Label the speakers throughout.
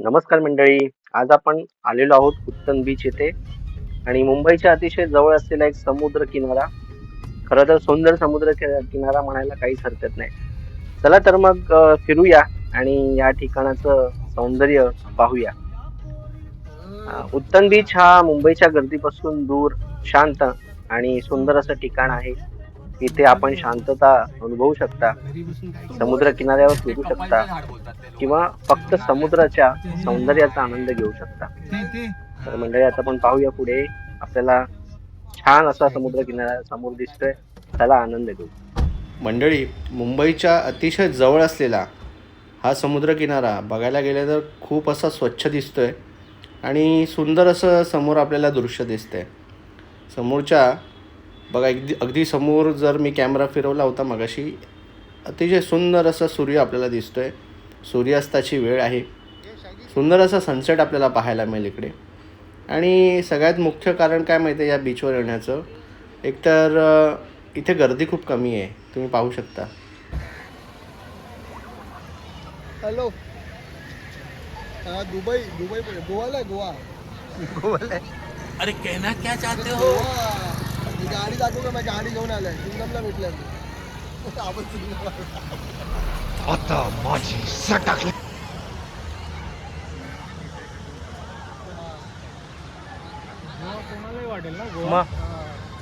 Speaker 1: नमस्कार मंडळी. आज आपण आलेलो आहोत उत्तन बीच येथे आणि मुंबईच्या अतिशय जवळ असलेला एक समुद्र किनारा. खरं तर सुंदर समुद्र किनारा म्हणायला काहीच हरकत नाही. चला तर मग फिरूया आणि या ठिकाणाचं सौंदर्य पाहूया. उत्तन बीच हा मुंबईच्या गर्दीपासून दूर शांत आणि सुंदर असं ठिकाण आहे. इथे आपण शांतता अनुभवू शकता. समुद्र किनाऱ्यावर फिरू शकता. किंवा फक्त समुद्राच्या सौंदर्याचा आनंद घेऊ शकता. तर मंडळी आता आपण पाहूया पुढे. आपल्याला छान असा समुद्र किनारा समोर दिसतोय. त्याला आनंद घेऊ.
Speaker 2: मंडळी मुंबईच्या अतिशय जवळ असलेला हा समुद्रकिनारा बघायला गेलं तर खूप असा स्वच्छ दिसतोय आणि सुंदर असं समोर आपल्याला दृश्य दिसतंय. समोरच्या बघा अगदी अगदी समोर जर मी कॅमेरा फिरवला होता मगाशी अतिशय सुंदर असा सूर्य आपल्याला दिसतोय. सूर्यास्ताची वेळ आहे. सुंदर असा सनसेट आपल्याला पाहायला मिळेल इकडे. आणि सगळ्यात मुख्य कारण काय माहिती आहे या बीचवर येण्याचं? एकतर इथे गर्दी खूप कमी आहे. तुम्ही पाहू शकता.
Speaker 3: हॅलो. हाँ दुबई दुबई गोवाला आहे गोवा.
Speaker 4: अरे कहना क्या चाहते हो?
Speaker 3: गोवा. मी गाडी दाखवू का? मी गाडी घेऊन आलाय. सिंगमला भेटलाय. आपण सिंगमला
Speaker 2: मग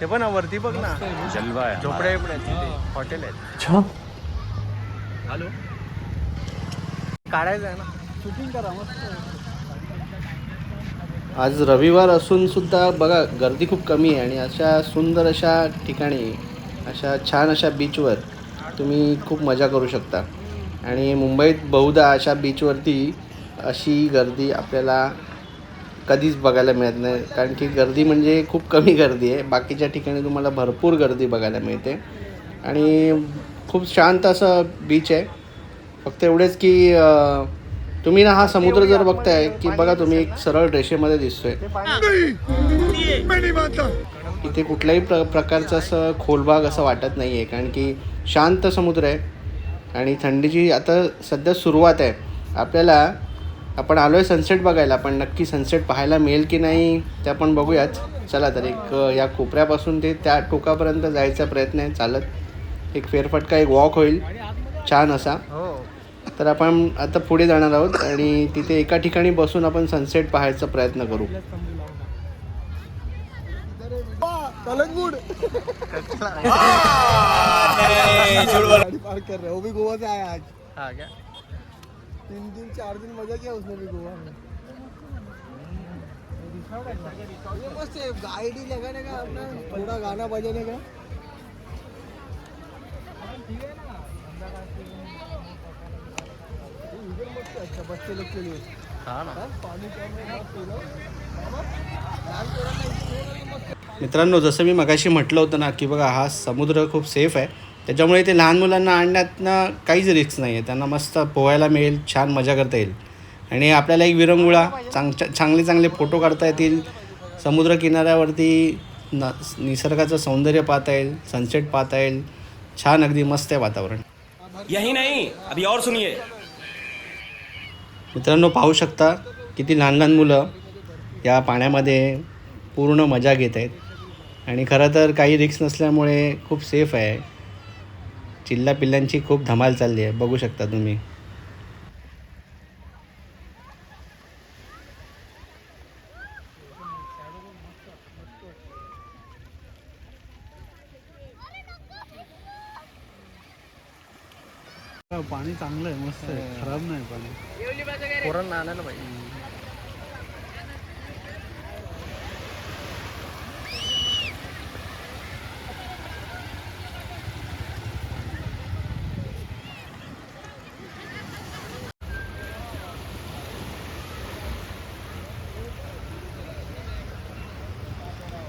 Speaker 2: ते पण वरती बघ ना.
Speaker 4: जलवा है
Speaker 2: झोपड्या बिपड्या आहेत तिथे. हॉटेल आहेत. हॅलो? काढायचं आहे ना.
Speaker 3: शूटिंग करा मस्त.
Speaker 2: आज रविवार असून सुद्धा बघा गर्दी खूप कमी आहे आणि अशा सुंदर अशा ठिकाणी अशा छान अशा बीचवर तुम्ही खूप मजा करू शकता. आणि मुंबईत बहुधा अशा बीचवरती अशी गर्दी आपल्याला कधीच बघायला मिळत नाही. कारण की गर्दी म्हणजे खूप कमी गर्दी आहे. बाकीच्या ठिकाणी तुम्हाला भरपूर गर्दी बघायला मिळते. आणि खूप शांत असं बीच आहे. फक्त एवढेच की तुम्ही ना हा समुद्र जर बघताय की बघा तुम्ही एक सरळ रेषेमध्ये दिसतोय. इथे कुठल्याही प्र प्रकारचं असं खोलभाग असं वाटत नाही आहे कारण की शांत समुद्र आहे आणि थंडीची आता सध्या सुरुवात आहे. आपल्याला आपण आलो आहे सनसेट बघायला पण नक्की सनसेट पाहायला मिळेल की नाही ते आपण बघूयाच चला तर एक या कोपऱ्यापासून ते त्या टोकापर्यंत जायचा प्रयत्न आहे चालत. एक फेरफटका एक वॉक होईल. छान असा. तर आपण आता पुढे जाणार आहोत आणि तिथे एका ठिकाणी बसून आपण सनसेट पाहायचा प्रयत्न करू.
Speaker 3: कलंगूड गाड़ी पार्क कर रहे हैं वो भी गोवा से आया आज तीन दिन चार दिन मजा किया उसने भी गोवा में ये मस्त है. गाइड लगाने का अपना गाना बजाने का मस्त अच्छा बच्चे लोग के लिए ना?
Speaker 2: मित्रांनो जसं मी मगाशी म्हटलं होतं ना की बघा हा समुद्र खूप सेफ आहे. त्याच्यामुळे ते लहान मुलांना आणण्यातनं काहीच रिस्क नाही आहे त्यांना मस्त पोहायला मिळेल छान मजा करता येईल. आणि आपल्याला एक विरंगुळा चांग चांगले चांगले फोटो काढता येतील. समुद्र किनाऱ्यावरती न निसर्गाचं सौंदर्य पाहता येईल सनसेट पाहता येईल. छान अगदी मस्त आहे वातावरण.
Speaker 4: यही नाही अभी और सुनिए.
Speaker 2: मित्रांनो पाहू शकता किती लहान लहान मुलं या पाण्यामध्ये पूर्ण मजा घेत आहेत. आणि खरं तर काही रिक्स नसल्यामुळे खूप सेफ आहे. चिल्ला पिल्ल्यांची खूप धमाल चालली आहे. बघू शकता तुम्ही.
Speaker 5: पाणी चांगलं आहे मस्त आहे. खराब नाही पाणी.
Speaker 2: पोरांना आणायला पाहिजे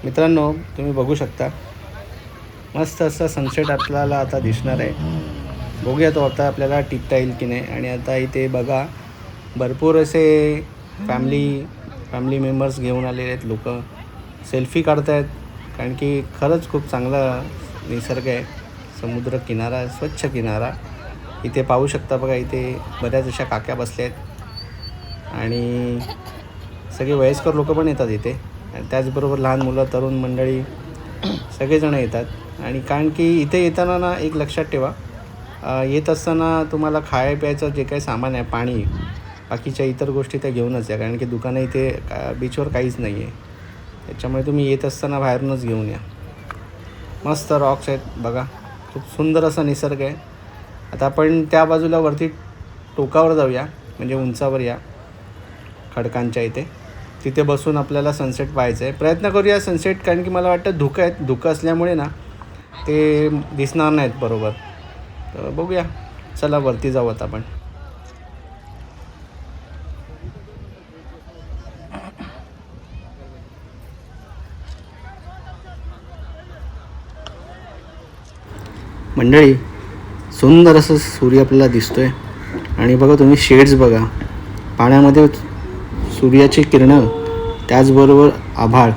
Speaker 2: मित्रांनो तुम्ही बघू शकता. मस्त असं सनसेट आपल्याला आता दिसणार आहे. बघूया तो आता आपल्याला टिपता येईल की नाही. आणि आता इथे बघा भरपूर असे फॅमिली फॅमिली मेंबर्स घेऊन आलेले आहेत लोक. सेल्फी काढतायत कारण की खरंच खूप चांगला निसर्ग आहे. समुद्र किनारा स्वच्छ किनारा. इथे पाहू शकता बघा इथे बऱ्याच अशा काक्या बसल्या आहेत. आणि सगळे वयस्कर लोक पण येतात इथे. आणि त्याचबरोबर लहान मुलं तरुण मंडळी सगळेजण येतात. आणि कारण की इथे येताना ना एक लक्षात ठेवा येत असताना तुम्हाला खाय प्यायचं जे काही सामान आहे पाणी बाकीच्या इतर गोष्टी त्या घेऊनच या कारण की दुकानं इथे बीचवर काहीच नाही आहे त्याच्यामुळे तुम्ही येत असताना बाहेरूनच घेऊन या. मस्त रॉक्स आहेत बघा. खूप सुंदर असा निसर्ग आहे. आता आपण त्या बाजूला वरती टोकावर जाऊया म्हणजे उंचावर या खडकांच्या इथे. तिथे बसून आपल्याला सनसेट पाहायचं आहे. प्रयत्न करूया सनसेट कारण की मला वाटतं धुकं आहेत. धुकं असल्यामुळे ना ते दिसणार नाहीत बरोबर. तर बघूया. चला वरती जाऊ आता आपण. मंडळी सुंदर असं सूर्य आपल्याला दिसतोय. आणि बघा तुम्ही शेड्स बघा. पाण्यामध्ये सूर्याची किरणं त्याचबरोबर आभाळ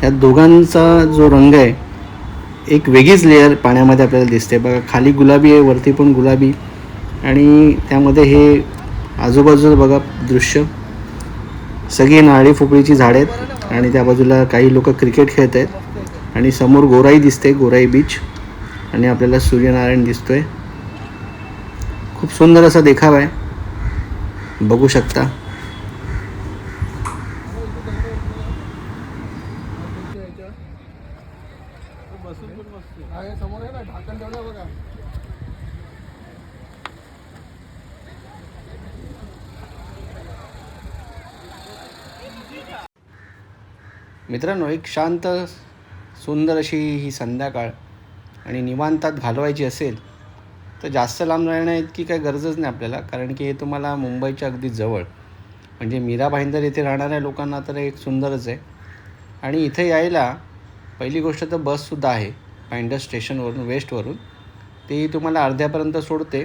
Speaker 2: त्या दोघांचा जो रंग आहे एक वेगळीच लेअर पाण्यामध्ये आपल्याला दिसते. बघा खाली गुलाबी आहे वरती पण गुलाबी. आणि त्यामध्ये हे आजूबाजूला बघा दृश्य. सगळी नाळी फुपळीची झाडे आहेत आणि त्या बाजूला काही लोक क्रिकेट खेळत आहेत. आणि समोर गोराई दिसते गोराई बीच आणि आपल्याला सूर्यनारायण दिसतोय. खूप सुंदर असा देखावा आहे. बघू शकता.
Speaker 3: आहे, समोर आहे ना ढाकण ठेवलं बघा.
Speaker 2: मित्रांनो एक शांत सुंदर अशी ही संध्याकाळ आणि निवांतात घालवायची असेल तर जास्त लांब राहणं इतकी काही गरजच नाही आपल्याला कारण की हे तुम्हाला मुंबईच्या अगदी जवळ. म्हणजे मीरा भाईंदर येथे राहणाऱ्या लोकांना तर एक सुंदरच आहे. आणि इथे यायला पहिली गोष्ट तर बससुद्धा आहे भाईंदर स्टेशनवरून वेस्टवरून ती तुम्हाला अर्ध्यापर्यंत सोडते.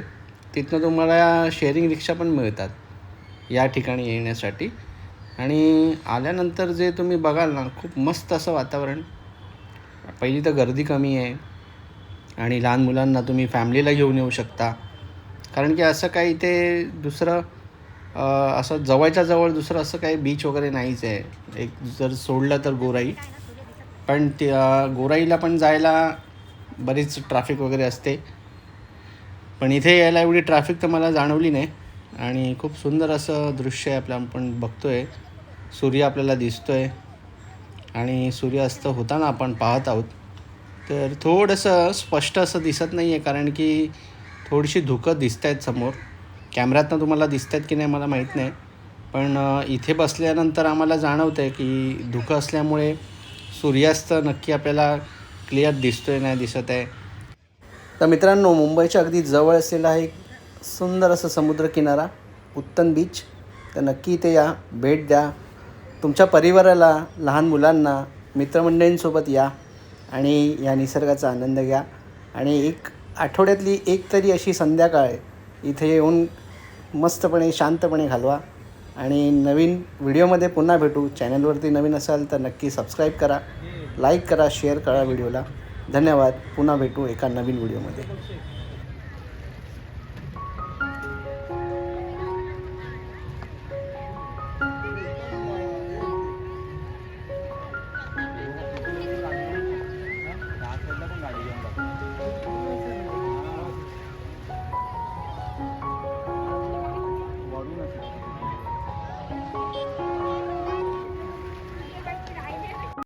Speaker 2: तिथनं तुम्हाला शेअरिंग रिक्षा पण मिळतात या ठिकाणी येण्यासाठी. आणि आल्यानंतर जे तुम्ही बघाल ना खूप मस्त असं वातावरण. पहिली तर गर्दी कमी आहे. आणि लहान मुलांना तुम्ही फॅमिलीला घेऊन येऊ शकता. कारण की असं काही इथे दुसरं असं जवळच्या जवळ दुसरं असं काही बीच वगैरे नाहीच आहे. एक जर सोडलं तर गोराई. पण ते गोराईला पण जायला बरीच ट्रॅफिक वगैरे असते. पण इथे यायला एवढी ट्रॅफिक तर मला जाणवली नाही. आणि खूप सुंदर असं दृश्य आहे आपलं आपण आहे सूर्य आपल्याला दिसतो आहे आणि सूर्यास्त होताना आपण पाहत आहोत. तर थोडंसं स्पष्ट असं दिसत नाही आहे कारण की थोडीशी धुकं दिसत आहेत समोर. कॅमेऱ्यातनं तुम्हाला दिसत आहेत की नाही मला माहीत नाही. पण इथे बसल्यानंतर आम्हाला जाणवतं आहे की धुकं असल्यामुळे सूर्यास्त नक्की आपल्याला क्लिअर दिसतोय नाही दिसत आहे. तर मित्रांनो मुंबईच्या अगदी जवळ असलेला एक सुंदर असं समुद्रकिनारा उत्तन बीच तर नक्की इथे या भेट द्या. तुमच्या परिवाराला लहान मुलांना मित्रमंडळींसोबत या आणि या निसर्गाचा आनंद घ्या. आणि एक आठवड्यातली एक तरी अशी संध्याकाळ इथे येऊन मस्तपणे शांतपणे घालवा. आणि नवीन व्हिडिओमध्ये पुन्हा भेटू. चॅनलवरती नवीन असाल तर नक्की सबस्क्राईब करा. लाईक करा शेअर करा व्हिडिओला. धन्यवाद. पुन्हा भेटू एका नवीन व्हिडिओमध्ये.